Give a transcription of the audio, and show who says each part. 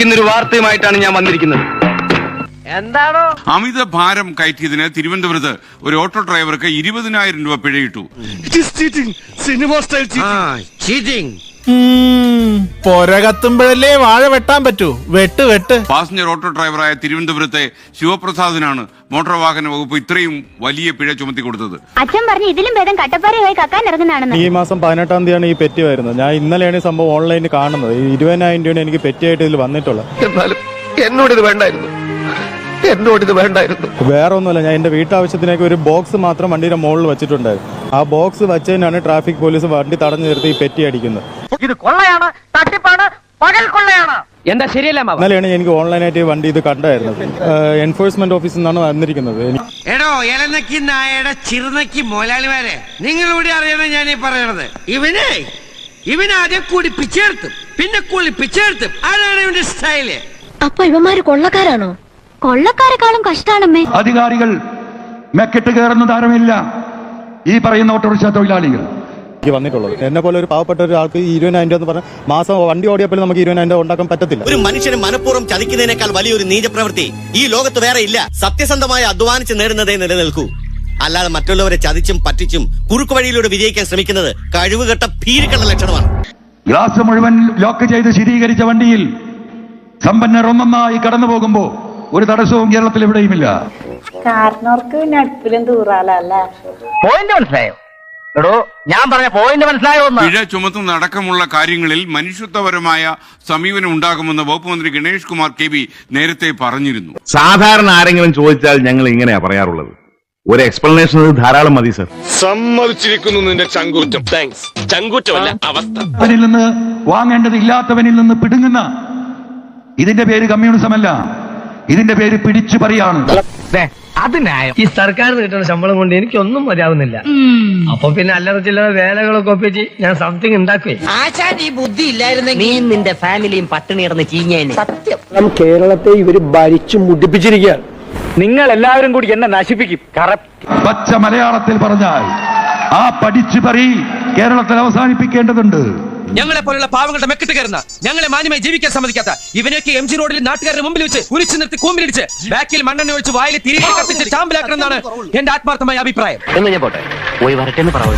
Speaker 1: ഞെട്ടിക്കുന്ന ഒരു വാർത്തയുമായിട്ടാണ് ഞാൻ വന്നിരിക്കുന്നത്.
Speaker 2: എന്താണോ?
Speaker 3: അമിത ഭാരം കയറ്റിയതിന് തിരുവനന്തപുരത്ത് ഒരു ഓട്ടോ ഡ്രൈവർക്ക് ഇരുപതിനായിരം രൂപ പിഴയിട്ടു.
Speaker 4: പൊര കത്തുമ്പോഴല്ലേ വാഴ വെട്ടാൻ പറ്റൂ? വെട്ട് വെട്ട്.
Speaker 3: പാസഞ്ചർ ഓട്ടോ ഡ്രൈവറായ തിരുവനന്തപുരത്തെ ശിവപ്രസാദിനാണ് മോട്ടോർ വാഹന വകുപ്പ് ഇത്രയും വലിയ പിഴ ചുമത്തി കൊടുത്തത്.
Speaker 5: അച്ഛൻ പറഞ്ഞു ഇതിലും ഭേദം കട്ടപ്പാറയായി കക്കാൻ ഇറങ്ങുന്നതാണെന്ന്.
Speaker 6: ഈ മാസം പതിനെട്ടാം തീയതിയാണ് ഈ പെറ്റി വരുന്നത്. ഞാൻ ഇന്നലെയാണ് ഈ സംഭവം ഓൺലൈനിൽ കാണുന്നത്. ഈ ഇരുപതിനായിരം രൂപയാണ് എനിക്ക് പെറ്റിയായിട്ട് ഇതിൽ വന്നിട്ടുള്ളത്.
Speaker 1: എന്നാലും എന്നോട് ഇത് വേണ്ടായിരുന്നു. എന്നോട് ഇത് വേണ്ടായിരുന്നു.
Speaker 6: വേറെ ഒന്നുമല്ല ഞാൻ എന്റെ വീട്ടാവശ്യത്തിനൊക്കെ ഒരു ബോക്സ് മാത്രം വണ്ടിയുടെ മുകളിൽ വെച്ചിട്ടുണ്ടായിരുന്നു. ആ ബോക്സ് വെച്ചതിനാണ് ട്രാഫിക് പോലീസ് വണ്ടി തടഞ്ഞു നിർത്തി ഈ പെറ്റി അടിക്കുന്നത്.
Speaker 2: ഇത് കൊള്ളയാണ്. എന്താ ശരിയല്ല മാവ
Speaker 6: ഇന്നലെയാണ് എനിക്ക് ഓൺലൈനായിട്ട് വണ്ടി ഇത് കണ്ടായിരുന്നത്. എൻഫോഴ്സ്മെന്റ് ഓഫീസിൽ നിന്നാണ് വന്നിരിക്കുന്നത്.
Speaker 7: എടോ ഇലനക്കി നായയുടെ ചിറുനക്കി മോലാലിമാരെ നിങ്ങളിവിടെ അറിയണം ഞാൻ ഈ പറയണത്. ഇവനെ ഇവനാദ്യം പിച്ചേർത്തും പിന്നെ കൂടി പിച്ചേർത്തും. അതാണ് ഇവന്റെ സ്റ്റൈൽ.
Speaker 5: അപ്പൊ ഇവന്മാര് കൊള്ളക്കാരാണോ? കൊള്ളക്കാരെക്കാളും കഷ്ടാണമ്മേ.
Speaker 8: അധികാരികൾ മെക്കെട്ട് കയറുന്ന താരമില്ല ഈ പറയുന്ന ഓട്ടോറിക്ഷ തൊഴിലാളികൾ.
Speaker 6: എനിക്ക് വന്നിട്ടുള്ളത്. എന്നെ പോലെ ഒരു പാവപ്പെട്ട ഒരാൾക്ക് ഇരുപതിനായിരം രൂപ എന്ന് പറഞ്ഞാൽ മാസം വണ്ടി ഓടിയപ്പോൾ നമുക്ക് ഇരുപതിനായിരം രൂപ ഉണ്ടാക്കാൻ പറ്റത്തില്ല.
Speaker 9: ഒരു മനുഷ്യന് മനഃപൂർവം ചതിക്കുന്നതിനേക്കാൾ വലിയൊരു നീചപ്രവൃത്തി ഈ ലോകത്ത് വേറെ ഇല്ല. സത്യസന്ധമായി അധ്വാനിച്ച് നേടുന്നതേ നിലനിൽക്കൂ. അല്ലാതെ മറ്റുള്ളവരെ ചതിച്ചും പറ്റിച്ചും കുറുക്കു വഴിയിലൂടെ വിജയിക്കാൻ ശ്രമിക്കുന്നത് കഴിവുകെട്ട ഭീരുക്കളുടെ ലക്ഷണമാണ്.
Speaker 8: ഗ്ലാസ് മുഴുവൻ ലോക്ക് ചെയ്ത് ശീതീകരിച്ച വണ്ടിയിൽ സമ്പന്നർ ഒന്നൊന്നായി കടന്നു പോകുമ്പോ ഒരു തടസ്സവും കേരളത്തിൽ എവിടെയുമില്ല.
Speaker 10: കാരണവർക്ക് പിന്നെ അടുപ്പിലും തൂറാലല്ലേ
Speaker 2: പോയിന്റ് മനസ്സിലായോ? എടോ ഞാൻ പറഞ്ഞ പോയിന്റ് മനസ്സിലായോ
Speaker 3: പിഴ ചുമത്തുന്ന അടക്കമുള്ള കാര്യങ്ങളിൽ മനുഷ്യത്വപരമായ സമീപനം ഉണ്ടാകുമെന്ന് വകുപ്പ് മന്ത്രി ഗണേഷ് കുമാർ കെ ബി നേരത്തെ പറഞ്ഞിരുന്നു.
Speaker 11: സാധാരണ ആരെങ്കിലും ചോദിച്ചാൽ ഞങ്ങൾ ഇങ്ങനെയാ പറയാറുള്ളത്. ഒരു എക്സ്പ്ലനേഷൻ ധാരാളം മതി സർ
Speaker 1: സമ്മതിച്ചിരിക്കുന്നു നിന്റെ ചങ്കൂറ്റം. താങ്ക്സ് ചങ്കൂറ്റമല്ല അവസ്ഥ.
Speaker 8: അവനിൽ നിന്ന് വാങ്ങേണ്ടത് ഇല്ലാത്തവനിൽ നിന്ന് പിടുങ്ങുന്ന ഇതിന്റെ പേര് കമ്മ്യൂണിസം അല്ല ഇതിന്റെ പേര് പിടിച്ചു പറയാണ്
Speaker 2: അത് ന്യായം. ഈ സർക്കാർ കിട്ടുന്ന ശമ്പളം കൊണ്ട് എനിക്കൊന്നും മതിയാവുന്നില്ല. അപ്പൊ പിന്നെ അല്ലറ ചില്ലറ വേലകളൊക്കെ ഒപ്പിച്ച് ഞാൻ സംതിങ് ഉണ്ടാക്കുവേ.
Speaker 7: ആശാൻ ഈ ബുദ്ധി ഇല്ലായിരുന്നെങ്കിൽ നീ നിന്റെ ഫാമിലിയും പട്ടിണി കിടന്ന് ചീഞ്ഞേനെ. സത്യം.
Speaker 1: കേരളത്തെ ഇവർ ഭരിച്ചു മുടിപ്പിച്ചിരിക്കുകയാണ്.
Speaker 2: നിങ്ങൾ എല്ലാവരും കൂടി എന്നെ നശിപ്പിക്കും.
Speaker 8: പച്ച മലയാളത്തിൽ പറഞ്ഞാൽ ആ പഠിച്ചു പറി കേരളത്തിൽ അവസാനിപ്പിക്കേണ്ടതുണ്ട്.
Speaker 7: ഞങ്ങളെ പോലുള്ള പാവങ്ങളുടെ മെക്കിട്ട് കയറുന്ന ഞങ്ങളെ മാന്യമായി ജീവിക്കാൻ സമ്മതിക്കാത്ത ഇവനൊക്കെ എം ജി റോഡിൽ നാട്ടുകാരുടെ മുമ്പിൽ വെച്ച് ഉരിച്ചു നിർത്തി കൂമ്പിലിടിച്ച് ബാക്കിൽ മണ്ണെണ്ണ ഒഴിച്ച് വായിൽ തിരികെ കത്തിച്ച് ചാമ്പലാക്കണം എന്നാണ് എന്റെ ആത്മാർത്ഥമായ അഭിപ്രായം.
Speaker 2: എന്ന് ഞാൻ പോട്ടെ? പോയി വരട്ടെ എന്ന് പറഞ്ഞു